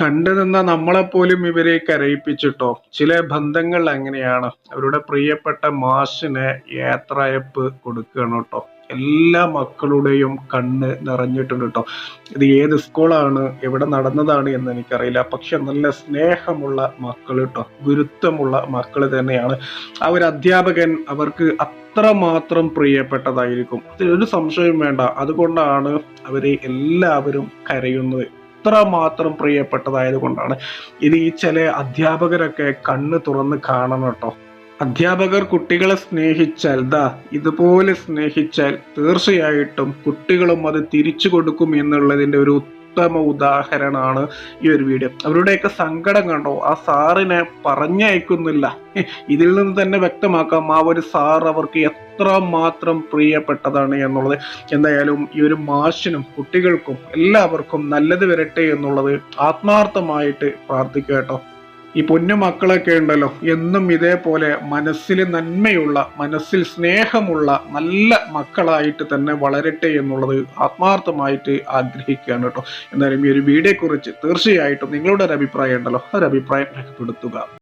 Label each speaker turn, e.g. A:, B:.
A: കണ്ടു നിന്ന നമ്മളെപ്പോലും ഇവരെ കരയിപ്പിച്ചിട്ടോ. ചില ബന്ധങ്ങൾ അങ്ങനെയാണ്. അവരുടെ പ്രിയപ്പെട്ട മാഷിന് യാത്രയപ്പ് കൊടുക്കണം കേട്ടോ. എല്ലാ മക്കളുടെയും കണ്ണ് നിറഞ്ഞിട്ടുണ്ട് കേട്ടോ. ഇത് ഏത് സ്കൂളാണ്? എവിടെ നടന്നതാണ് എന്ന് എനിക്കറിയില്ല. പക്ഷെ നല്ല സ്നേഹമുള്ള മക്കൾ കേട്ടോ. ഗുരുത്വമുള്ള മക്കൾ തന്നെയാണ്. ആ ഒരു അധ്യാപകൻ അവർക്ക് അത്രമാത്രം പ്രിയപ്പെട്ടതായിരിക്കും. ഒരു സംശയം വേണ്ട. അതുകൊണ്ടാണ് അവരെ എല്ലാവരും കരയുന്നത്. അത്രമാത്രം പ്രിയപ്പെട്ടതായത് കൊണ്ടാണ് ഇത് ഈ ചില അധ്യാപകരൊക്കെ കണ്ണ് തുറന്ന് കാണണം കേട്ടോ. അധ്യാപകർ കുട്ടികളെ സ്നേഹിച്ചാൽ ദാ ഇതുപോലെ സ്നേഹിച്ചാൽ തീർച്ചയായിട്ടും കുട്ടികളും അത് തിരിച്ചു കൊടുക്കും എന്നുള്ളതിന്റെ ഒരു ഉത്തമ ഉദാഹരണമാണ് ഈ ഒരു വീഡിയോ അവരുടെയൊക്കെ സങ്കടം കണ്ടോ? ആ സാറിനെ പറഞ്ഞയക്കുന്നില്ല. ഇതിൽ നിന്ന് തന്നെ വ്യക്തമാക്കാം ആ ഒരു സാർ അവർക്ക് എത്ര മാത്രം പ്രിയപ്പെട്ടതാണ് എന്നുള്ളത്. എന്തായാലും ഈ ഒരു മാഷിനും കുട്ടികൾക്കും എല്ലാവർക്കും നല്ലത് വരട്ടെ എന്നുള്ളത് ആത്മാർത്ഥമായിട്ട് പ്രാർത്ഥിക്കുക കേട്ടോ. ഈ പൊന്നു മക്കളൊക്കെ ഉണ്ടല്ലോ എന്നും ഇതേപോലെ മനസ്സിൽ നന്മയുള്ള മനസ്സിൽ സ്നേഹമുള്ള നല്ല മക്കളായിട്ട് തന്നെ വളരട്ടെ എന്നുള്ളത് ആത്മാർത്ഥമായിട്ട് ആഗ്രഹിക്കുകയാണ് കേട്ടോ. എന്തായാലും ഈ ഒരു വീഡിയോയെക്കുറിച്ച് തീർച്ചയായിട്ടും നിങ്ങളുടെ ഒരു അഭിപ്രായം ഉണ്ടല്ലോ. ഒരു അഭിപ്രായം രേഖപ്പെടുത്തുക.